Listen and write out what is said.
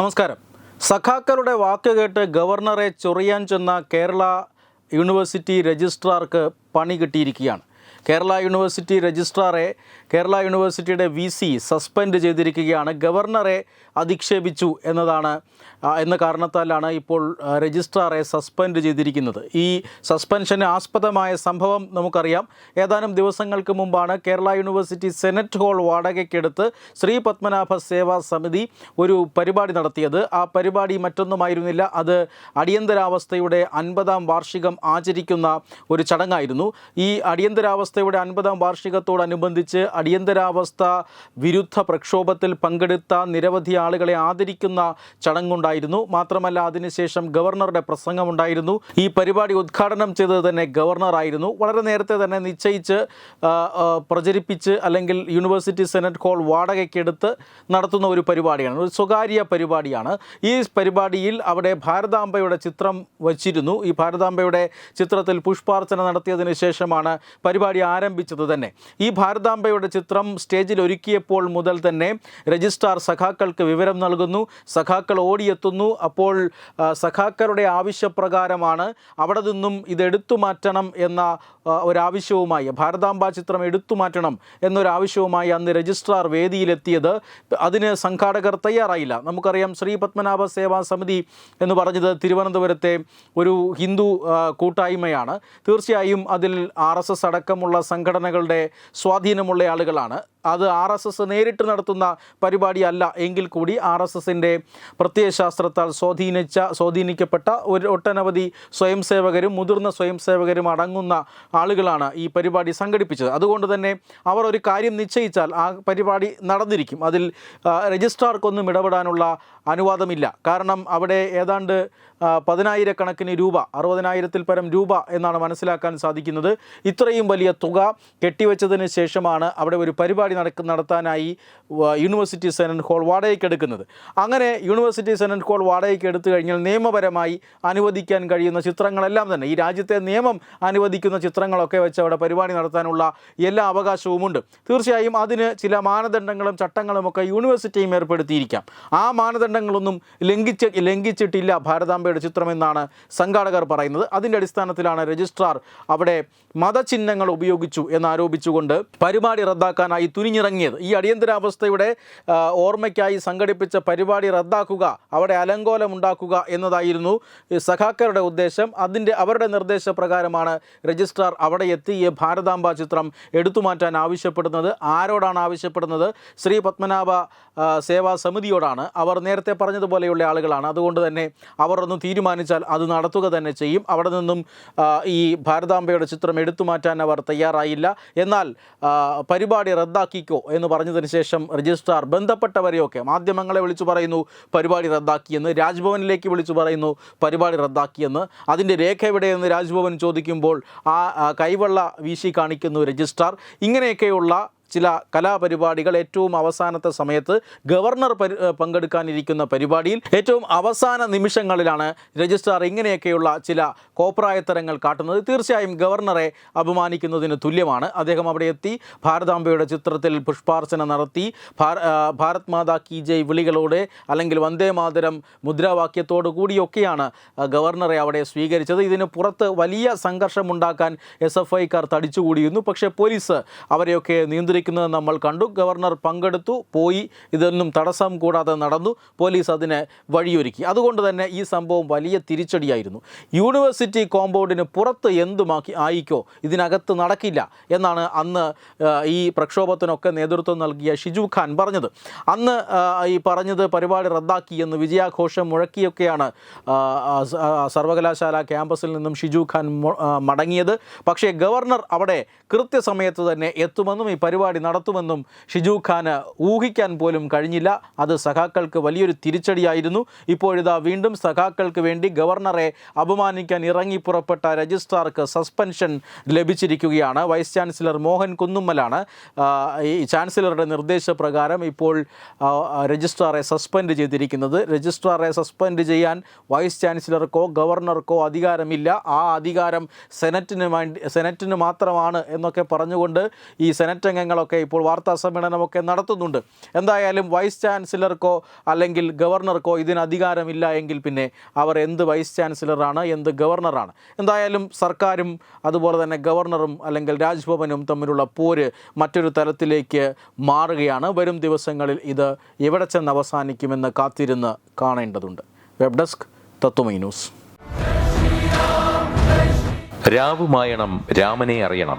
നമസ്കാരം. സഖാക്കളുടെ വാക്ക് കേട്ട് ഗവർണറെ ചൊറിയാൻ ചെന്ന കേരള യൂണിവേഴ്സിറ്റി രജിസ്ട്രാർക്ക് പണി കിട്ടിയിരിക്കുകയാണ്. കേരള യൂണിവേഴ്സിറ്റി രജിസ്ട്രാറെ കേരള യൂണിവേഴ്സിറ്റിയുടെ വി സി സസ്പെൻഡ് ചെയ്തിരിക്കുകയാണ്. ഗവർണറെ അധിക്ഷേപിച്ചു എന്നതാണ് എന്ന കാരണത്താലാണ് ഇപ്പോൾ രജിസ്ട്രാറെ സസ്പെൻഡ് ചെയ്തിരിക്കുന്നത്. ഈ സസ്പെൻഷന് ആസ്പദമായ സംഭവം നമുക്കറിയാം. ഏതാനും ദിവസങ്ങൾക്ക് മുമ്പാണ് കേരള യൂണിവേഴ്സിറ്റി സെനറ്റ് ഹാൾ വാടകയ്ക്കെടുത്ത് ശ്രീ പത്മനാഭ സേവാ സമിതി ഒരു പരിപാടി നടത്തിയത്. ആ പരിപാടി മറ്റൊന്നുമായിരുന്നില്ല. അത് അടിയന്തരാവസ്ഥയുടെ അൻപതാം വാർഷികം ആചരിക്കുന്ന ഒരു ചടങ്ങായിരുന്നു. ഈ അടിയന്തരാവസ്ഥയുടെ അൻപതാം വാർഷികത്തോടനുബന്ധിച്ച് അടിയന്തരാവസ്ഥ വിരുദ്ധ പ്രക്ഷോഭത്തിൽ പങ്കെടുത്ത നിരവധി ആളുകളെ ആദരിക്കുന്ന ചടങ്ങുണ്ടായിരുന്നു. മാത്രമല്ല അതിനുശേഷം ഗവർണറുടെ പ്രസംഗമുണ്ടായിരുന്നു. ഈ പരിപാടി ഉദ്ഘാടനം ചെയ്തത് തന്നെ ഗവർണറായിരുന്നു. വളരെ നേരത്തെ തന്നെ നിശ്ചയിച്ച് പ്രചരിപ്പിച്ച് അല്ലെങ്കിൽ യൂണിവേഴ്സിറ്റി സെനറ്റ് ഹാൾ വാടകയ്ക്കെടുത്ത് നടത്തുന്ന ഒരു പരിപാടിയാണ്. ഒരു സ്വകാര്യ പരിപാടിയാണ്. ഈ പരിപാടിയിൽ അവിടെ ഭാരതാംബയുടെ ചിത്രം വച്ചിരുന്നു. ഈ ഭാരതാംബയുടെ ചിത്രത്തിൽ പുഷ്പാർച്ചന നടത്തിയതിന് ശേഷമാണ് പരിപാടി ആരംഭിച്ചത് തന്നെ. ഈ ഭാരതാംബയുടെ ചിത്രം സ്റ്റേജിൽ ഒരുക്കിയപ്പോൾ മുതൽ തന്നെ രജിസ്ട്രാർ സഖാക്കൾക്ക് വിവരം നൽകുന്നു. സഖാക്കൾ ഓടിയെത്തുന്നു. അപ്പോൾ സഖാക്കളുടെ ആവശ്യപ്രകാരമാണ് അവിടെ നിന്നും ഇത് എടുത്തു മാറ്റണം എന്ന ഒരാവശ്യവുമായി ഭാരതാംബ ചിത്രം എടുത്തു മാറ്റണം എന്നൊരാവശ്യവുമായി അന്ന് രജിസ്ട്രാർ വേദിയിലെത്തിയത്. അതിന് സംഘാടകർ തയ്യാറായില്ല. നമുക്കറിയാം ശ്രീ പത്മനാഭ സേവാ സമിതി എന്ന് പറഞ്ഞത് തിരുവനന്തപുരത്തെ ഒരു ഹിന്ദു കൂട്ടായ്മയാണ്. തീർച്ചയായും അതിൽ ആർ എസ് അടക്കമുള്ള സംഘടനകളുടെ സ്വാധീനമുള്ള ആളുകളാണ്. അത് ആർ എസ് എസ് നേരിട്ട് നടത്തുന്ന പരിപാടിയല്ല എങ്കിൽ കൂടി ആർ എസ് എസിന്റെ പ്രത്യയശാസ്ത്രത്താൽ സ്വാധീനിച്ച സ്വാധീനിക്കപ്പെട്ട ഒരു ഒട്ടനവധി സ്വയം സേവകരും മുതിർന്ന സ്വയം സേവകരും അടങ്ങുന്ന ആളുകളാണ് ഈ പരിപാടി സംഘടിപ്പിച്ചത്. അതുകൊണ്ട് തന്നെ അവർ ഒരു കാര്യം നിശ്ചയിച്ചാൽ ആ പരിപാടി നടന്നിരിക്കും. അതിൽ രജിസ്ട്രാർക്കൊന്നും ഇടപെടാനുള്ള അനുവാദമില്ല. കാരണം അവിടെ ഏതാണ്ട് പതിനായിരക്കണക്കിന് രൂപ അറുപതിനായിരത്തിൽ പരം രൂപ എന്നാണ് മനസ്സിലാക്കാൻ സാധിക്കുന്നത്. ഇത്രയും വലിയ തുക കെട്ടിവെച്ചതിന് ശേഷമാണ് അവിടെ ഒരു പരിപാടി നടക്ക നടത്താനായി യൂണിവേഴ്സിറ്റി സെനറ്റ് ഹോൾ വാടകയ്ക്ക് എടുക്കുന്നത്. അങ്ങനെ യൂണിവേഴ്സിറ്റി സെനറ്റ് ഹോൾ വാടകയ്ക്ക് എടുത്തു കഴിഞ്ഞാൽ നിയമപരമായി അനുവദിക്കാൻ കഴിയുന്ന ചിത്രങ്ങളെല്ലാം തന്നെ ഈ രാജ്യത്തെ നിയമം അനുവദിക്കുന്ന ചിത്രങ്ങളൊക്കെ വെച്ച് അവിടെ പരിപാടി നടത്താനുള്ള എല്ലാ അവകാശവുമുണ്ട്. തീർച്ചയായും അതിന് ചില മാനദണ്ഡങ്ങളും ചട്ടങ്ങളും ഒക്കെ യൂണിവേഴ്സിറ്റിയും ഏർപ്പെടുത്തിയിരിക്കാം. ആ മാനദണ്ഡങ്ങളൊന്നും ലംഘിച്ച് ലംഘിച്ചിട്ടില്ല ഭാരതാംബയുടെ ചിത്രമെന്നാണ് സംഘാടകർ പറയുന്നത്. അതിന്റെ അടിസ്ഥാനത്തിലാണ് രജിസ്ട്രാർ അവിടെ മതചിഹ്നങ്ങൾ ഉപയോഗിച്ചു എന്നാരോപിച്ചുകൊണ്ട് പരിപാടി റദ്ദാക്കാനായി തുനിഞ്ഞിറങ്ങിയത്. ഈ അടിയന്തരാവസ്ഥയുടെ ഓർമ്മയ്ക്കായി സംഘടിപ്പിച്ച പരിപാടി റദ്ദാക്കുക അവിടെ അലങ്കോലം ഉണ്ടാക്കുക എന്നതായിരുന്നു സഖാക്കരുടെ ഉദ്ദേശം. അതിന്റെ അവരുടെ നിർദ്ദേശപ്രകാരമാണ് രജിസ്ട്രാർ അവിടെ എത്തി ഈ ഭാരതാംബ ചിത്രം എടുത്തു മാറ്റാൻ ആവശ്യപ്പെടുന്നത്. ആരോടാണ് ആവശ്യപ്പെടുന്നത്? ശ്രീ പത്മനാഭ സേവാ സമിതിയോടാണ്. അവർ നേരത്തെ പറഞ്ഞതുപോലെയുള്ള ആളുകളാണ്. അതുകൊണ്ട് തന്നെ അവർ ഒന്ന് തീരുമാനിച്ചാൽ അത് നടത്തുക തന്നെ ചെയ്യും. അവിടെ നിന്നും ഈ ഭാരതാംബയുടെ ചിത്രം എടുത്തു മാറ്റാൻ അവർ തയ്യാറായില്ല. എന്നാൽ പരിപാടി റദ്ദാക്കിക്കോ എന്ന് പറഞ്ഞതിന് ശേഷം രജിസ്ട്രാർ ബന്ധപ്പെട്ടവരെയൊക്കെ മാധ്യമങ്ങളെ വിളിച്ചു പറയുന്നു പരിപാടി റദ്ദാക്കിയെന്ന് രാജ്ഭവനിലേക്ക് വിളിച്ചു പറയുന്നു പരിപാടി റദ്ദാക്കിയെന്ന് അതിന്റെ രേഖ എവിടെയെന്ന് രാജ്ഭവൻ ചോദിക്കുമ്പോൾ ആ, കൈവെള്ള വീശി കാണിക്കുന്നു രജിസ്ട്രാർ. ഇങ്ങനെയൊക്കെയുള്ള ചില കലാപരിപാടികൾ ഏറ്റവും അവസാനത്തെ സമയത്ത് ഗവർണർ പങ്കെടുക്കാനിരിക്കുന്ന പരിപാടിയിൽ ഏറ്റവും അവസാന നിമിഷങ്ങളിലാണ് രജിസ്ട്രാർ ഇങ്ങനെയൊക്കെയുള്ള ചില കോപ്രായത്തരങ്ങൾ കാട്ടുന്നത്. തീർച്ചയായും ഗവർണറെ അപമാനിക്കുന്നതിന് തുല്യമാണ്. അദ്ദേഹം അവിടെ എത്തി ഭാരതാംബയുടെ ചിത്രത്തിൽ പുഷ്പാർച്ചന നടത്തി ഭാരത് മാതാ കി ജയ് വിളികളോടെ അല്ലെങ്കിൽ വന്ദേ മാതരം മുദ്രാവാക്യത്തോടു കൂടിയൊക്കെയാണ് ഗവർണറെ അവിടെ സ്വീകരിച്ചത്. ഇതിന് പുറത്ത് വലിയ സംഘർഷമുണ്ടാക്കാൻ എസ് എഫ് ഐക്കാർ തടിച്ചുകൂടിയിരുന്നു. പക്ഷേ പോലീസ് അവരെയൊക്കെ നിയന്ത്രിക്കുന്നത് നമ്മൾ കണ്ടു. ഗവർണർ പങ്കെടുത്തു പോയി. ഇതൊന്നും തടസ്സം കൂടാതെ നടന്നു. പോലീസ് അതിനെ വഴിയൊരുക്കി. അതുകൊണ്ട് തന്നെ ഈ സംഭവം വലിയ തിരിച്ചടിയായിരുന്നു. യൂണിവേഴ്സിറ്റി കോമ്പൗണ്ടിന് പുറത്ത് എന്തുമാക്കി ആയിക്കോ ഇതിനകത്ത് നടക്കില്ല എന്നാണ് അന്ന് ഈ പ്രക്ഷോഭത്തിനൊക്കെ നേതൃത്വം നൽകിയ ഷിജു ഖാൻ പറഞ്ഞത്. അന്ന് ഈ പറഞ്ഞത് പരിപാടി റദ്ദാക്കി എന്ന് വിജയാഘോഷം മുഴക്കിയൊക്കെയാണ് സർവകലാശാല ക്യാമ്പസിൽ നിന്നും ഷിജു ഖാൻ മടങ്ങിയത്. പക്ഷേ ഗവർണർ അവിടെ കൃത്യസമയത്ത് തന്നെ എത്തുമെന്നും ഈ പരിപാടി നടത്തുമെന്നും ഷിജു ഖാന് ഊഹിക്കാൻ പോലും കഴിഞ്ഞില്ല. അത് സഖാക്കൾക്ക് വലിയൊരു തിരിച്ചടിയായിരുന്നു. ഇപ്പോഴിതാ വീണ്ടും സഖാക്കൾക്ക് വേണ്ടി ഗവർണറെ അപമാനിക്കാൻ ഇറങ്ങി പുറപ്പെട്ട രജിസ്ട്രാർക്ക് സസ്പെൻഷൻ ലഭിച്ചിരിക്കുകയാണ്. വൈസ് ചാൻസലർ മോഹൻ കുന്നുമ്മലാണ്. ഈ ചാൻസലറുടെ നിർദ്ദേശപ്രകാരം ഇപ്പോൾ രജിസ്ട്രാറെ സസ്പെൻഡ് ചെയ്തിരിക്കുന്നത്. രജിസ്ട്രാറെ സസ്പെൻഡ് ചെയ്യാൻ വൈസ് ചാൻസലർക്കോ ഗവർണർക്കോ അധികാരമില്ല. ആ അധികാരം സെനറ്റിന് വേണ്ടി സെനറ്റിന് മാത്രമാണ് എന്നൊക്കെ പറഞ്ഞുകൊണ്ട് ഈ സെനറ്റ് അംഗങ്ങൾ നേതാക്കളൊക്കെ ഇപ്പോൾ വാർത്താ സമ്മേളനമൊക്കെ നടത്തുന്നുണ്ട്. എന്തായാലും വൈസ് ചാൻസലർക്കോ അല്ലെങ്കിൽ ഗവർണർക്കോ ഇതിന് അധികാരമില്ല എങ്കിൽ പിന്നെ അവർ എന്ത് വൈസ് ചാൻസലറാണ് എന്ത് ഗവർണറാണ്. എന്തായാലും സർക്കാരും അതുപോലെ തന്നെ ഗവർണറും അല്ലെങ്കിൽ രാജ്ഭവനും തമ്മിലുള്ള പോര് മറ്റൊരു തലത്തിലേക്ക് മാറുകയാണ്. വരും ദിവസങ്ങളിൽ ഇത് എവിടെ ചെന്ന് അവസാനിക്കുമെന്ന് കാത്തിരുന്ന് കാണേണ്ടതുണ്ട്. Web desk Tatwamayi news. രാവുമായണം രാമനെ അറിയണം.